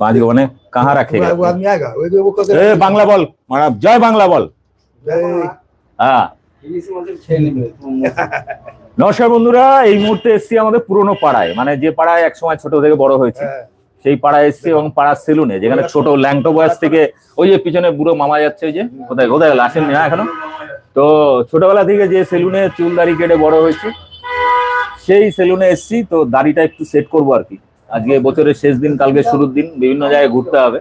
पाँच মানে হ্যাঁ। নমস্কার বন্ধুরা এই মুহূর্তে এসছি আমাদের পুরনো পাড়ায়। মানে যে পাড়ায় একসময় ছোট থেকে বড় হয়েছে সেই পাড়ায় এসছি এবং পাড়ার সেলুনে যেখানে ছোট ল্যাংটো বয়স থেকে ওই যে পিছনে বুড়ো মামা যাচ্ছে ওই যে কোথায় কোথায় গেল? আসেননি না এখনও? তো ছোটবেলা থেকে যে সেলুনে চুল দাড়ি কেটে বড় হয়েছে, সেই সেলুনে এসছি, তো দাড়িটা একটু সেট করব আর কি। আজকে বছরের শেষ দিন, কালকে শুরুর দিন, বিভিন্ন জায়গায় ঘুরতে হবে।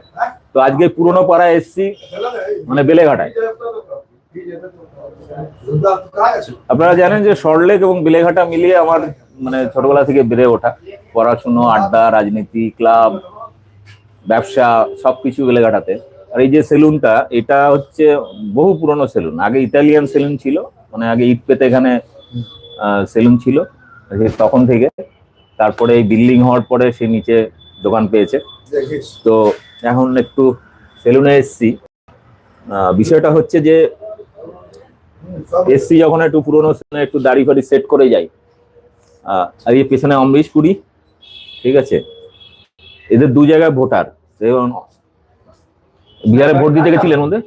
তো আজকে পুরনো পাড়ায় এসছি মানে বেলেঘাটায়। আপনারা জানেন যে সরলেক এবং বেলেঘাটা মিলিয়ে আমার মানে ছোটবেলা থেকে বেড়ে ওঠা। পড়াশুনো, আড্ডা, রাজনীতি, ক্লাব, ব্যবসা, সবকিছু বেলেঘাটাতে। আর এই যে সেলুনটা, এটা হচ্ছে বহু পুরনো সেলুন। আগে ইতালিয়ান সেলুন ছিল মানে আগে ইট পেতে এখানে সেলুন ছিল তখন থেকে। তারপরে এই বিল্ডিং হওয়ার পরে সে নিচে দোকান পেয়েছে। তো এখন একটু সেলুনে এসছি। বিষয়টা হচ্ছে যে, এসছি যখন একটু পুরোনো সেলুনে, একটু দাড়ি ফাড়ি সেট করে যাই। আর এই পেছনে অমরিশ পুরী ঠিক আছে? এদের দু জায়গায় ভোটার। বিহারে ভোট দিতে গেছিলেন মধ্যে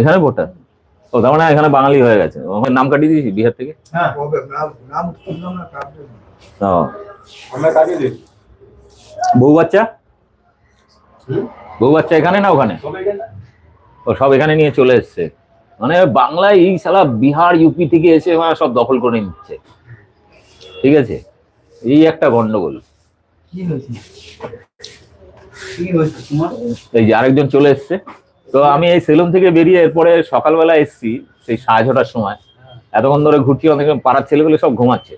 এখানে। ভোটটা? ও তার মানে এখানে বাঙালি হয়ে গেছে। নাম কাটিয়ে দিয়েছি বিহার থেকে? বউ বাচ্চা? বউ বাচ্চা এখানে না ওখানে? ও সব এখানে নিয়ে চলে এসছে। মানে বাংলায় এই সালা বিহার ইউপি থেকে এসে মানে সব দখল করে নিচ্ছে। ঠিক আছে? এই একটা গন্ডগোল। এই যে আরেকজন চলে এসছে। তো আমি এই সেলুন থেকে বেরিয়ে এরপরে সকালবেলা এসছি সেই সাড়ে ছটার সময়। এতক্ষণ ধরে ঘুরছি অনেক পাড়ার ছেলেগুলো সব ঘুমাচ্ছে।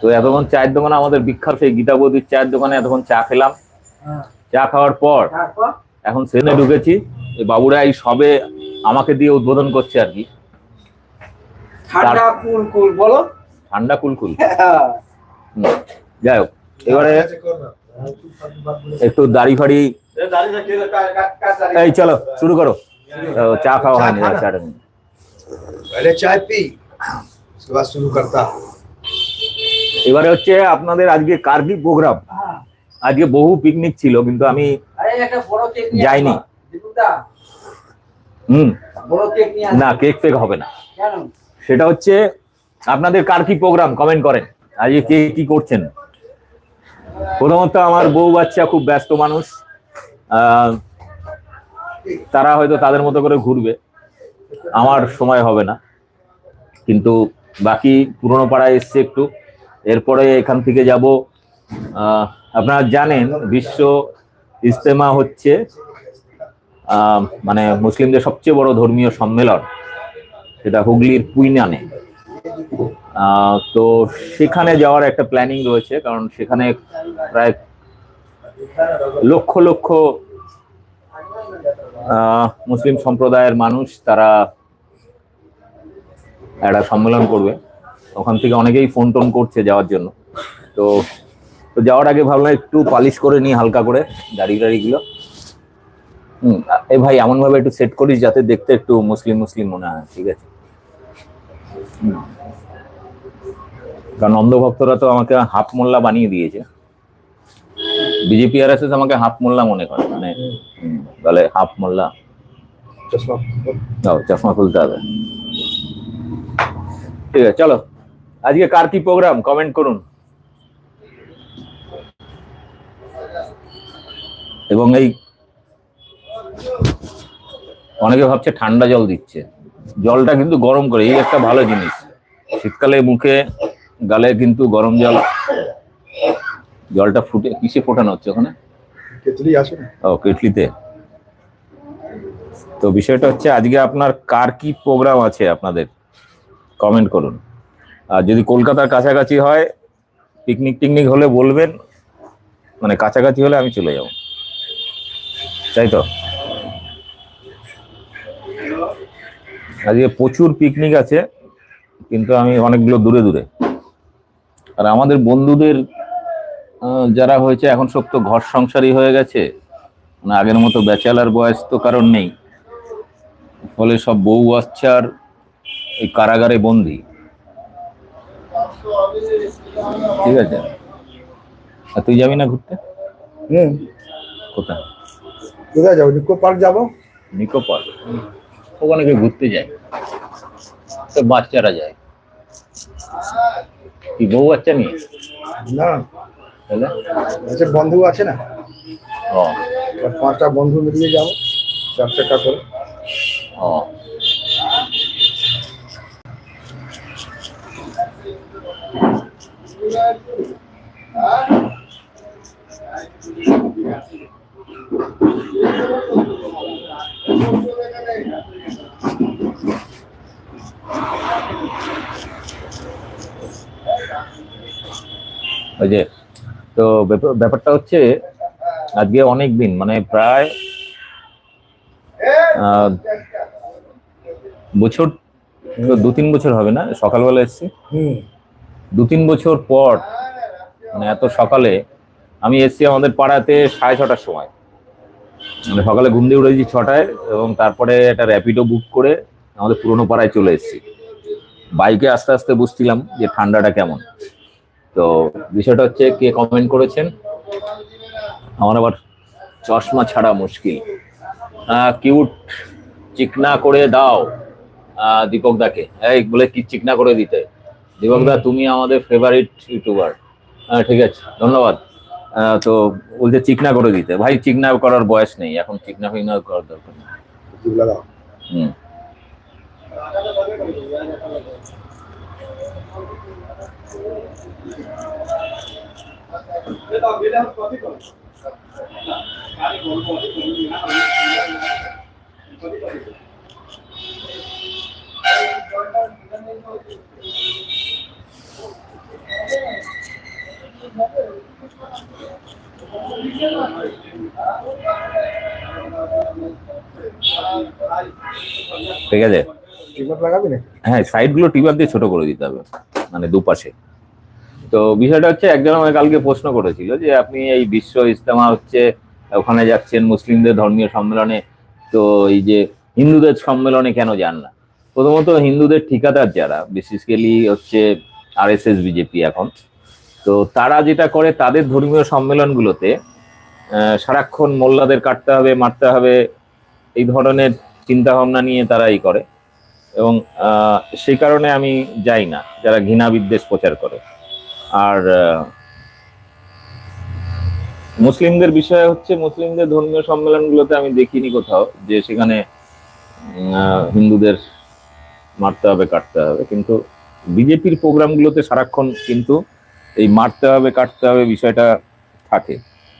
তো এতক্ষণ চায়ের দোকানে আমাদের বিখ্যাত সেই গীতা বৌদির চায়ের দোকানে এতক্ষণ চা খেলাম। হ্যাঁ। চা খাওয়ার পর এখন সেনে ঢুকেছি। এই বাবুরা এই সবে আমাকে দিয়ে উদ্বোধন করছে আর কি। ঠান্ডা কুল কুল বলো। ঠান্ডা কুলকুল হ্যাঁ। যাই হোক এবারে একটু দাড়ি ফাড়ি। এই চলো শুরু করো। চা খাওয়া হয়নি চা আচ্ছা, পি। শুরু এবারে হচ্ছে আপনাদের আজকে কার্বি প্রোগ্রাম আজকে বহু পিকনিক ছিল কিন্তু আমি যাইনি। হুম। না কেক ফেক হবে না। সেটা হচ্ছে আপনাদের কার কি প্রোগ্রাম কমেন্ট করেন। আজকে কে কি করছেন? প্রথমত আমার বউ বাচ্চা খুব ব্যস্ত মানুষ। তারা হয়তো তাদের মতো করে ঘুরবে। আমার সময় হবে না। কিন্তু বাকি পুরনো পাড়ায় এসছে একটু। এরপরে এখান থেকে যাব। আপনারা জানেন বিশ্ব ইজতেমা হচ্ছে মানে মুসলিমদের সবচেয়ে বড় ধর্মীয় সম্মেলন। সেটা হুগলির পুইনানে। আহ, তো সেখানে যাওয়ার একটা প্ল্যানিং রয়েছে, কারণ সেখানে প্রায় লক্ষ লক্ষ মুসলিম সম্প্রদায়ের মানুষ তারা একটা সম্মেলন করবে। ওখান থেকে অনেকেই ফোন টোন করছে যাওয়ার জন্য। তো তো যাওয়ার আগে ভাবলাম একটু পালিশ করে নিই হালকা করে দাড়ি টাড়িগুলো। হুম, এ ভাই এমন ভাবে একটু সেট করিস যাতে দেখতে একটু মুসলিম মুসলিম মনে হয়, ঠিক আছে? হুম। কারণ অন্ধভক্তরা তো আমাকে হাফ মোল্লা বানিয়ে দিয়েছে। বিজেপি আর এসএস আমাকে হাফ মোল্লা মনে করে মানে তাহলে হাফ মোল্লা। চশমা খুলতে হবে। ঠিক আছে চলো। আজকে কার কি প্রোগ্রাম কমেন্ট করুন। এবং এই অনেকে ভাবছে ঠান্ডা জল দিচ্ছে। জলটা কিন্তু গরম করে এই একটা ভালো জিনিস। শীতকালে মুখে গালে কিন্তু গরম জল জলটা ফুটে কিসে ফোটানো হচ্ছে ওখানে? ও কেটলিতে। তো বিষয়টা হচ্ছে আজকে আপনার কার কি প্রোগ্রাম আছে আপনাদের? কমেন্ট করুন। আর যদি কলকাতার কাছাকাছি হয় পিকনিক টিকনিক হলে বলবেন মানে কাছাকাছি হলে আমি চলে যাব। তাই তো? আজকে প্রচুর পিকনিক আছে কিন্তু আমি অনেকগুলো দূরে দূরে। আর আমাদের বন্ধুদের যারা হয়েছে এখন সব তো ঘর সংসারই হয়ে গেছে। মানে আগের মতো ব্যাচেলার বয়স তো কারণ নেই। ফলে সব বউ বাচ্চার এই কারাগারে বন্দি। ঠিক আছে? আর তুই যাবি না ঘুরতে? হুম। কোথায়? কোথায় যাব? নিকো পার্ক যাব? নিকো পার্ক। ওখানে ঘুরতে যায় তো বাচ্চারা যায়। কি বউ বাচ্চা নিয়ে? না। তাহলে? আছে বন্ধু আছে না? ও। পাঁচটা বন্ধু মিলিয়ে যাব চার চাকা করে ও। ওই যে তো ব্যাপার- ব্যাপারটা হচ্ছে আজকে অনেক দিন মানে প্রায় বছর দু তিন বছর হবে না? সকালবেলা এসছি। হুম। দু তিন বছর পর মানে এত সকালে আমি এসছি আমাদের পাড়াতে সাড়ে ছটার সময়। মানে সকালে ঘুম দিয়ে উঠেছি ছটায় এবং তারপরে একটা র্যাপিডো বুক করে আমাদের পুরোনো পাড়ায় চলে এসেছি। বাইকে আস্তে আস্তে বুঝছিলাম যে ঠান্ডাটা কেমন। তো বিষয়টা হচ্ছে কে কমেন্ট করেছেন? আমার আবার চশমা ছাড়া মুশকিল। কিউট চিকনা করে দাও দীপক দাকে। এই বলে কি চিকনা করে দিতে? দীপক দা তুমি আমাদের ফেভারিট ইউটিউবার ঠিক আছে ধন্যবাদ। তো বলছে চিকনা করে দিতে। ভাই চিকনা করার বয়স নেই এখন চিকনা ফিকনা করার দরকার নেই। হুম। ঠিক আছে? টিপ লাগাবি না হ্যাঁ সাইডগুলো টিউবার দিয়ে ছোট করে দিতে হবে। মানে দুপাশে। তো বিষয়টা হচ্ছে একজন আমাকে কালকে প্রশ্ন করেছিল যে আপনি এই বিশ্ব ইজতেমা হচ্ছে, ওখানে যাচ্ছেন মুসলিমদের ধর্মীয় সম্মেলনে, তো এই যে হিন্দুদের সম্মেলনে কেন যান না? প্রথমত হিন্দুদের ঠিকাদার যারা, বেসিক্যালি হচ্ছে আর এস এস বিজেপি এখন, তো তারা যেটা করে তাদের ধর্মীয় সম্মেলনগুলোতে সারাক্ষণ মোল্লাদের কাটতে হবে, মারতে হবে, এই ধরনের চিন্তা ভাবনা নিয়ে তারা এই করে। এবং সেই কারণে আমি যাই না, যারা ঘৃণা বিদ্বেষ প্রচার করে। আর মুসলিমদের বিষয় হচ্ছে, মুসলিমদের ধর্মীয় সম্মেলনগুলোতে আমি দেখিনি কোথাও যে সেখানে হিন্দুদের মারতে হবে, কাটতে হবে। কিন্তু বিজেপির প্রোগ্রামগুলোতে সারাক্ষণ কিন্তু এই মারতে হবে, কাটতে হবে বিষয়টা থাকে।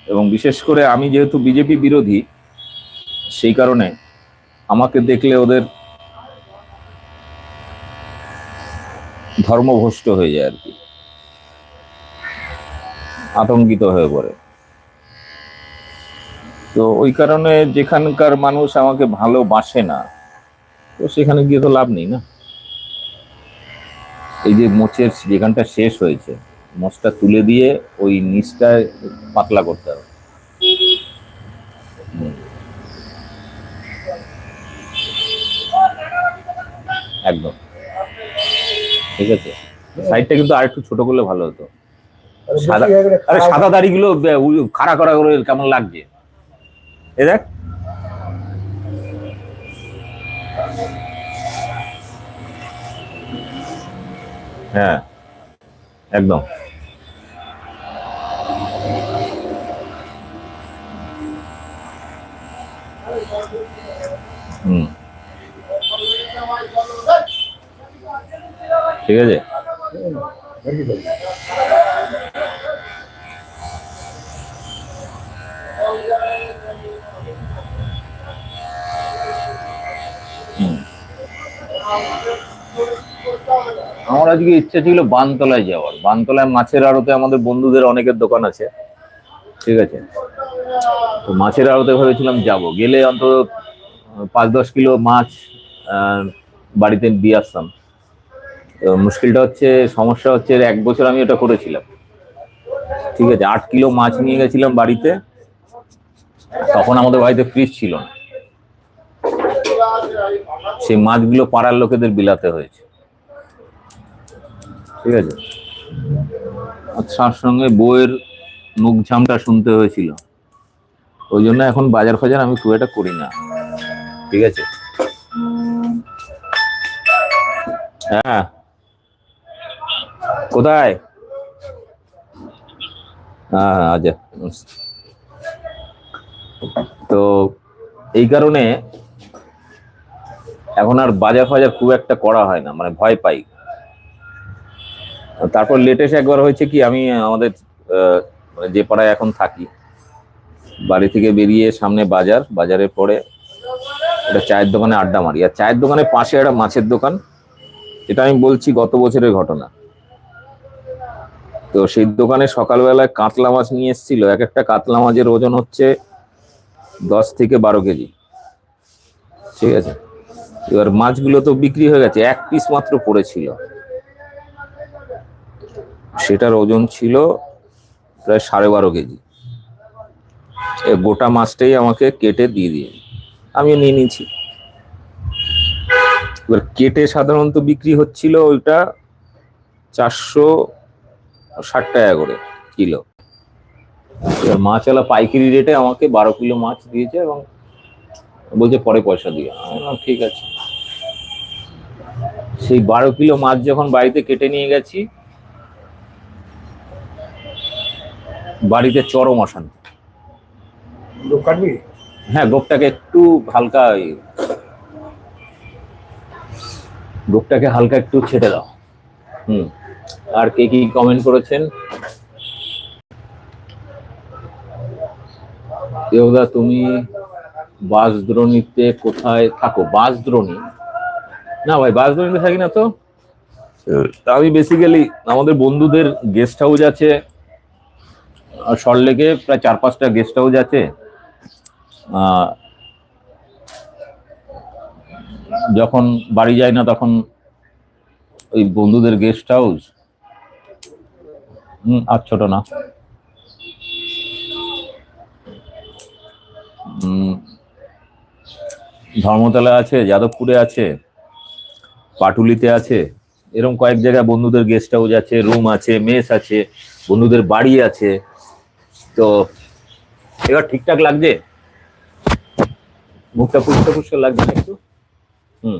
এবং বিশেষ করে আমি যেহেতু বিজেপি বিরোধী, সেই কারণে আমাকে দেখলে ওদের ধর্মভ্রষ্ট হয়ে যায় আর কি। আতঙ্কিত হয়ে পড়ে। তো ওই কারণে যেখানকার মানুষ আমাকে ভালোবাসে না, তো সেখানে গিয়ে তো লাভ নেই না। এই যে মোচের যেখানটা শেষ হয়েছে, মোচটা তুলে দিয়ে ওই নিচটা পাতলা করতে হবে। একদম। ঠিক আছে? সাইডটা কিন্তু আর একটু ছোট করলে ভালো হতো। সাদা- আরে সাদা দাড়িগুলো খাড়া করা করে কেমন লাগছে? এ দেখ। হ্যাঁ একদম। ঠিক আছে? আমার আজকে ইচ্ছা ছিল বানতলায় যাওয়ার। বানতলায় মাছের আড়তে আমাদের বন্ধুদের অনেকের দোকান আছে। ঠিক আছে? তো মাছের আড়তে ভেবেছিলাম যাব। গেলে অন্তত পাঁচ দশ কিলো মাছ বাড়িতে দিয়ে আসতাম। মুশকিলটা হচ্ছে, সমস্যা হচ্ছে এক বছর আমি ওটা করেছিলাম। ঠিক আছে, আট কিলো মাছ নিয়ে গেছিলাম বাড়িতে, তখন আমাদের বাড়িতে ফ্রিজ ছিল না। সেই মাছগুলো পাড়ার লোকেদের বিলাতে হয়েছে। ঠিক আছে? তার সঙ্গে বইয়ের মুখ ঝামটা শুনতে হয়েছিল। ওই জন্য এখন বাজার ফাজার আমি খুব একটা করি না। ঠিক আছে? হ্যাঁ। কোথায়? হ্যাঁ হ্যাঁ, আচ্ছা। তো এই কারণে এখন আর বাজার ফাজার খুব একটা করা হয় না মানে ভয় পাই। তারপর লেটেস্ট একবার হয়েছে কি আমি আমাদের মানে যে পাড়ায় এখন থাকি বাড়ি থেকে বেরিয়ে সামনে বাজার বাজারের পরে একটা চায়ের দোকানে আড্ডা মারি। আর চায়ের দোকানের পাশে একটা মাছের দোকান এটা আমি বলছি গত বছরের ঘটনা। তো সেই দোকানে সকালবেলায় কাতলা মাছ নিয়ে এসেছিল। এক একটা কাতলা মাছের ওজন হচ্ছে দশ থেকে বারো কেজি। ঠিক আছে? এবার মাছগুলো তো বিক্রি হয়ে গেছে, এক পিস মাত্র পড়েছিল। সেটার ওজন ছিল প্রায় সাড়ে বারো কেজি। গোটা মাছটাই আমাকে কেটে দিয়ে দিয়ে, আমি নিয়ে নিয়েছি। এবার কেটে সাধারণত বিক্রি হচ্ছিল ওইটা চারশো ষাট টাকা করে কিলো। এবার মাছওয়ালা পাইকারি রেটে আমাকে বারো কিলো মাছ দিয়েছে এবং বলছে পরে পয়সা দিয়ে। ঠিক আছে। সেই বারো কিলো মাছ যখন বাড়িতে কেটে নিয়ে গেছি বাড়িতে চরম অশান্তি। হ্যাঁ গোপটাকে একটু হালকা গোপটাকে হালকা একটু ছেটে দাও। হুম। আর কে কি কমেন্ট করেছেন? দেবদা, তুমি বাসদ্রোণীতে কোথায় থাকো? বাসদ্রোণী না ভাই বাসদ্রোণীতে থাকি না তো। আমি বেসিক্যালি আমাদের বন্ধুদের গেস্ট হাউস আছে। সল্টলেকে প্রায় চার পাঁচটা গেস্ট হাউস আছে। যখন বাড়ি যায় না তখন ওই বন্ধুদের গেস্ট হাউস হুম, আর ছোট না। ধর্মতলা আছে, যাদবপুরে আছে, পাটুলিতে আছে এরকম কয়েক জায়গায় বন্ধুদের গেস্ট হাউস আছে রুম আছে, মেস আছে, বন্ধুদের বাড়ি আছে। তো এবার ঠিকঠাক লাগছে? মুখটা পুষ্টা পুষ্টা লাগছে একটু? হুম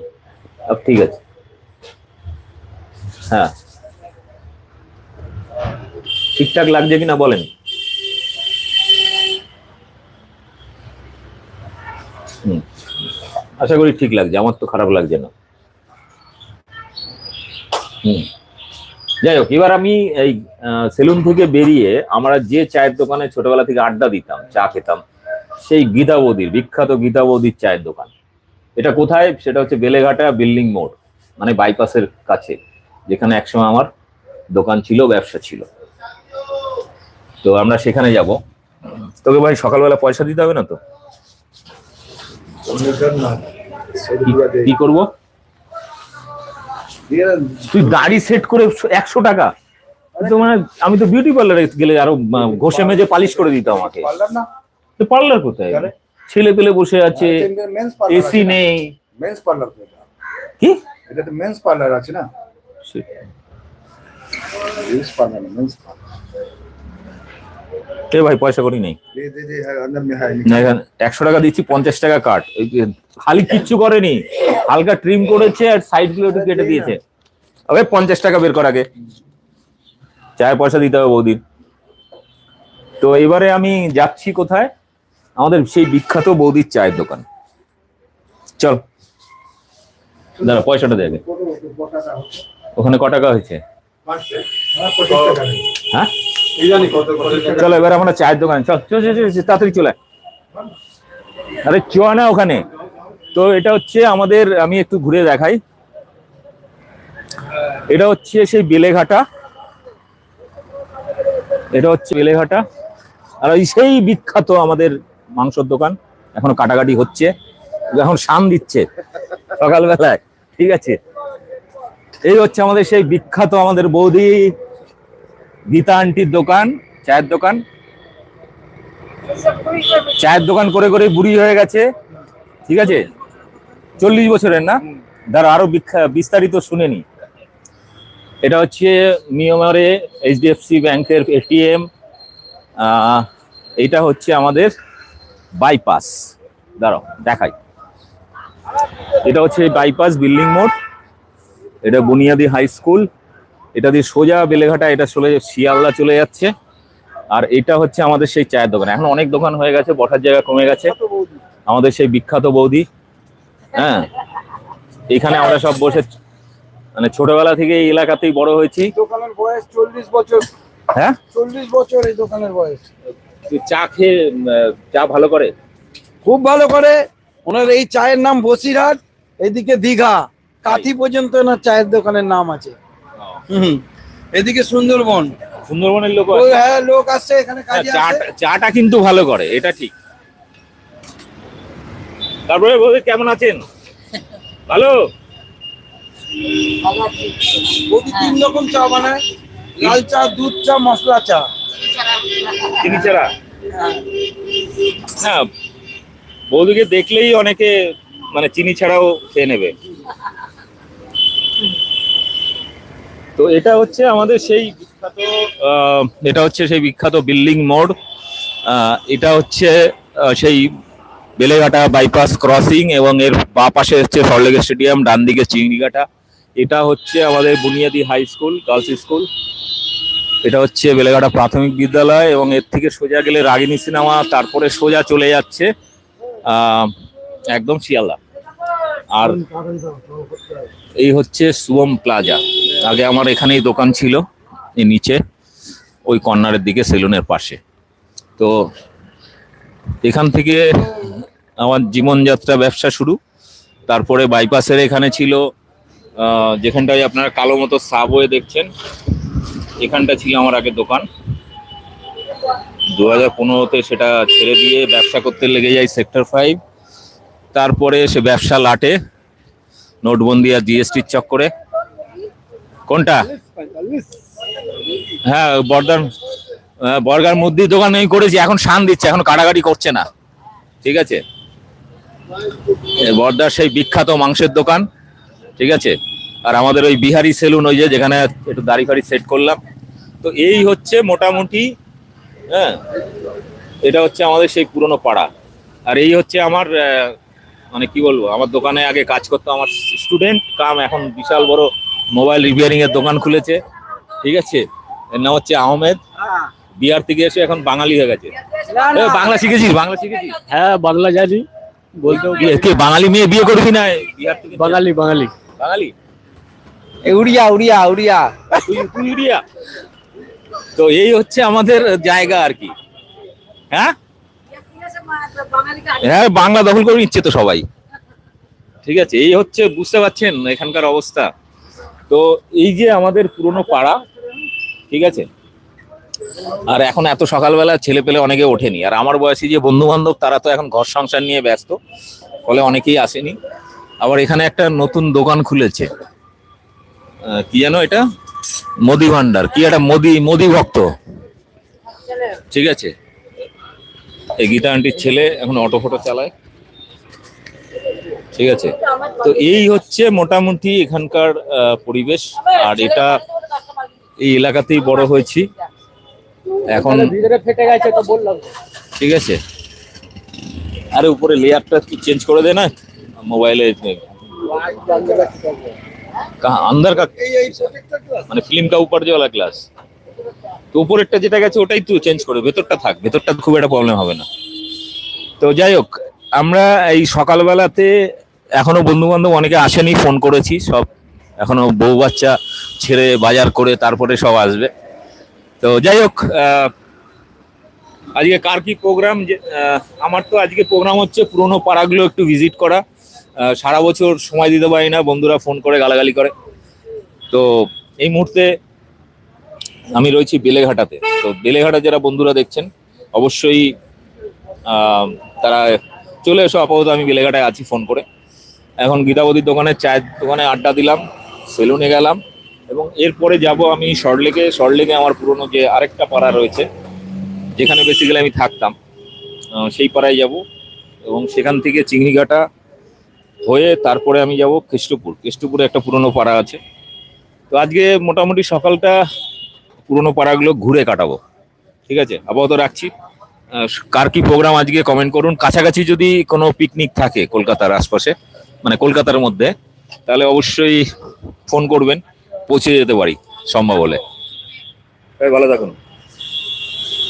ঠিক আছে। হ্যাঁ। ঠিকঠাক লাগছে কিনা বলেন। আশা করি ঠিক লাগছে, আমার তো খারাপ লাগছে না। হুম। যাই হোক, এবার আমি এই সেলুন থেকে বেরিয়ে আমরা যে চায়ের দোকানে ছোটবেলা থেকে আড্ডা দিতাম, চা খেতাম, সেই গীতা বৌদির বিখ্যাত গীতা বৌদির চায়ের দোকান। এটা কোথায়? সেটা হচ্ছে বেলেঘাটা বিল্ডিং মোড় মানে বাইপাসের কাছে। যেখানে একসময় আমার দোকান ছিল ব্যবসা ছিল। তো আমরা সেখানে যাব। তোকে ভাই সকালবেলা পয়সা দিতে হবে না তো? কি- করব? তুই গাড়ি সেট করে একশো টাকা। তো মানে আমি তো বিউটি পার্লারে গেলে আরও ঘষে মেজে পালিশ করে দিত আমাকে। পার্লার না তো পার্লার কোথায়? ছেলে পেলে বসে আছে এসি নেই। মেন্স পার্লার কি? এটা তো মেন্স পার্লার আছে না? অবশ্যই এ ভাই পয়সা করি নেই। একশো টাকা দিচ্ছি পঞ্চাশ টাকা কাট। খালি কিচ্ছু করেনি। হালকা ট্রিম করেছে আর সাইডগুলো একটু কেটে দিয়েছে। তবে পঞ্চাশ টাকা বের করা আগে। চায়ের পয়সা দিতে হবে বৌদির তো এবারে আমি যাচ্ছি কোথায়? আমাদের সেই বিখ্যাত বৌদির চায়ের দোকান। চল। দাঁড়া পয়সাটা দেবে ওখানে ক টাকা হয়েছে? হ্যাঁ? চলো, এবার আমরা চায়ের দোকান, চল চল তাড়াতাড়ি চলে আরে চ না ওখানে। তো এটা হচ্ছে আমাদের, আমি একটু ঘুরে দেখাই। এটা হচ্ছে সেই বেলেঘাটা। এটা হচ্ছে বেলেঘাটা। আর ওই সেই বিখ্যাত আমাদের মাংসর দোকান। এখনও কাটাকাটি হচ্ছে। এখন শান দিচ্ছে সকালবেলায়। ঠিক আছে? এই হচ্ছে আমাদের সেই বিখ্যাত আমাদের বৌদি গীতা আন্টির দোকান, চায়ের দোকান। চায়ের দোকান করে করে বুড়ি হয়ে গেছে, ঠিক আছে? চল্লিশ বছরের না? ধরো আরও বিস্তারিত শুনেনি এটা হচ্ছে মিয়মারে এইচডিএফসি ব্যাংকের এটিএম এটা হচ্ছে আমাদের বাইপাস। দাঁড়াও, দেখাই। এটা হচ্ছে বাইপাস বিল্ডিং মোড। এটা বুনিয়াদি হাই স্কুল এটা দিয়ে সোজা বেলেঘাটা এটা চলে শিয়ালদা চলে যাচ্ছে। আর এটা হচ্ছে আমাদের সেই চায়ের দোকান। এখন অনেক দোকান হয়ে গেছে বসার জায়গা কমে গেছে। আমাদের সেই বিখ্যাত বৌদি হ্যাঁ? এখানে আমরা সব বসে মানে ছোটবেলা থেকে এই এলাকাতেই বড় হয়েছি। দোকানের বয়স চল্লিশ বছর। হ্যাঁ? চল্লিশ বছর এই দোকানের বয়স। চা খেয়ে চা ভালো করে? খুব ভালো করে। ওনার এই চায়ের নাম বসিরহাট এদিকে দীঘা। কাথি পর্যন্ত না চায়ের দোকানের নাম আছে। হুম এদিকে সুন্দরবন। সুন্দরবনের লোক হ্যাঁ লোক আসছে এখানে কাজে আসে চাটা চাটা কিন্তু ভালো করে এটা ঠিক। তারপরে বৌদি কেমন আছেন? ভালো? বৌদি তিন রকম চা বানায়। লাল চা দুধ চা মশলা চা। চিনি ছাড়া? হ্যাঁ বৌদিকে দেখলেই অনেকে মানে চিনি ছাড়াও খেয়ে নেবে। তো এটা হচ্ছে আমাদের সেই বিখ্যাত এটা হচ্ছে সেই বিখ্যাত বিল্ডিং মোড়। এটা হচ্ছে সেই বেলেঘাটা বাইপাস ক্রসিং এবং এর বা পাশে হচ্ছে সরলেগে স্টেডিয়াম, ডান দিকে চিংড়িঘাটা। এটা হচ্ছে আমাদের বুনিয়াদি হাই স্কুল, গার্লস স্কুল। এটা হচ্ছে বেলেঘাটা প্রাথমিক বিদ্যালয় এবং এর থেকে সোজা গেলে রাগিনী সিনেমা, তারপরে সোজা চলে যাচ্ছে একদম শিয়ালদা। আর এই হচ্ছে সুবম প্লাজা। আগে আমার এখানেই দোকান ছিল, এই নিচে, ওই কর্নারের দিকে, সেলুনের পাশে। তো এখান থেকে আমার জীবনযাত্রা ব্যবসা শুরু। তারপরে বাইপাসের এখানে ছিল যেখানটায় আপনারা কালো মতো সাবওয়ে দেখছেন, এখানটা ছিল আমার আগে দোকান। দু হাজার পনেরোতে সেটা ছেড়ে দিয়ে ব্যবসা করতে লেগে যাই সেক্টর ফাইভ। তারপরে সে ব্যবসা লাটে নোটবন্দি আর জিএসটির চক্করে। কোনটা? হ্যাঁ বর্দার আহ, বর্গার মুদির দোকান আমি করেছি এখন শান দিচ্ছে এখন কাটাকাটি করছে না। ঠিক আছে? বর্দার সেই বিখ্যাত মাংসের দোকান ঠিক আছে? আর আমাদের ওই বিহারি সেলুন ওই যে যেখানে একটু দাড়ি ফাড়ি সেট করলাম। তো এই হচ্ছে মোটামুটি হ্যাঁ এটা হচ্ছে আমাদের সেই পুরনো পাড়া। আর এই হচ্ছে আমার মানে কি বলব আমার দোকানে আগে কাজ করতো আমার স্টুডেন্ট কাম এখন বিশাল বড় মোবাইল রিপেয়ারিং এর দোকান খুলেছে ঠিক আছে? এর নাম হচ্ছে আহমেদ বিহার থেকে এসে এখন বাঙালি হয়ে গেছে। বাংলা শিখেছিস বাংলা শিখেছিস? হ্যাঁ বাংলা জানি কে বাঙালি মেয়ে বিয়ে করবি না? বিহার থেকে বাঙালি বাঙালি। বাঙালি? উড়িয়া উড়িয়া উড়িয়া। তুই উড়িয়া? তো এই হচ্ছে আমাদের জায়গা আর কি। হ্যাঁ? হ্যাঁ বাংলা দখল করে নিচ্ছে তো সবাই। ঠিক আছে এই হচ্ছে বুঝতে পারছেন এখানকার অবস্থা। তো এই যে আমাদের পুরনো পাড়া ঠিক আছে? আর এখন এত সকালবেলা ছেলে পেলে অনেকে ওঠেনি। আর আমার বয়সী যে বন্ধু বান্ধব তারা তো এখন ঘর সংসার নিয়ে ব্যস্ত ফলে অনেকেই আসেনি। আবার এখানে একটা নতুন দোকান খুলেছে। কি জানো এটা? মোদি ভান্ডার কি একটা মোদি মোদি ভক্ত। ঠিক আছে? এই গীতা আন্টির ছেলে এখন অটো ফটো চালায় ঠিক আছে তো এই হচ্ছে মোটামুটি এখানকার আহ, পরিবেশ আর এটা এই এলাকাতেই বড় হয়েছি এখন ভিতরে ফেটে গেছে তো বললাম ঠিক আছে আরে উপরে লেয়ারটা কি চেঞ্জ করে দে না মোবাইলে कहाँ अंदर का এই এই প্রত্যেকটা class। মানে ফিল্ম কা উপর যে वाला ক্লাস তো উপরেরটা যেটা গেছে, ওটাই তুই চেঞ্জ করে, ভেতরটা থাক, ভেতরটা খুব একটা প্রবলেম হবে না। তো যাই হোক, আমরা এই সকালবেলাতে এখনও বন্ধু বান্ধব অনেকে আসেনি ফোন করেছি, সব এখনও বউ বাচ্চা ছেড়ে বাজার করে তারপরে সব আসবে। তো যাই হোক আজকে কার কি প্রোগ্রাম আমার তো আজকে প্রোগ্রাম হচ্ছে পুরোনো পাড়াগুলো একটু ভিজিট করা। সারা বছর সময় দিতে পারি না, বন্ধুরা ফোন করে, গালাগালি করে। তো এই মুহূর্তে আমি রয়েছি বেলেঘাটাতে। তো বেলেঘাটা যারা বন্ধুরা দেখছেন, অবশ্যই তারা চলে এসো, আপাতত আমি বেলেঘাটায় আছি ফোন করে। এখন গীতাবতীর দোকানে, চায়ের দোকানে আড্ডা দিলাম, সেলুনে গেলাম এবং এরপরে যাব আমি সরলেকে সরলেকে আমার পুরনো যে আরেকটা পাড়া রয়েছে, যেখানে বেসিক্যালি আমি থাকতাম। সেই পাড়ায় যাব এবং সেখান থেকে চিংড়িঘাটা হয়ে তারপরে আমি যাব কেষ্টপুর। কেষ্টপুরে একটা পুরনো পাড়া আছে। তো আজকে মোটামুটি সকালটা পুরোনো পাড়াগুলো ঘুরে কাটাবো। ঠিক আছে? আপাতত রাখছি। কার কি প্রোগ্রাম আজকে কমেন্ট করুন। কাছাকাছি যদি কোনো পিকনিক থাকে কলকাতার আশপাশে মানে কলকাতার মধ্যে, তাহলে অবশ্যই ফোন করবেন। পৌঁছে যেতে পারি, সম্ভব হলে। ভালো থাকুন।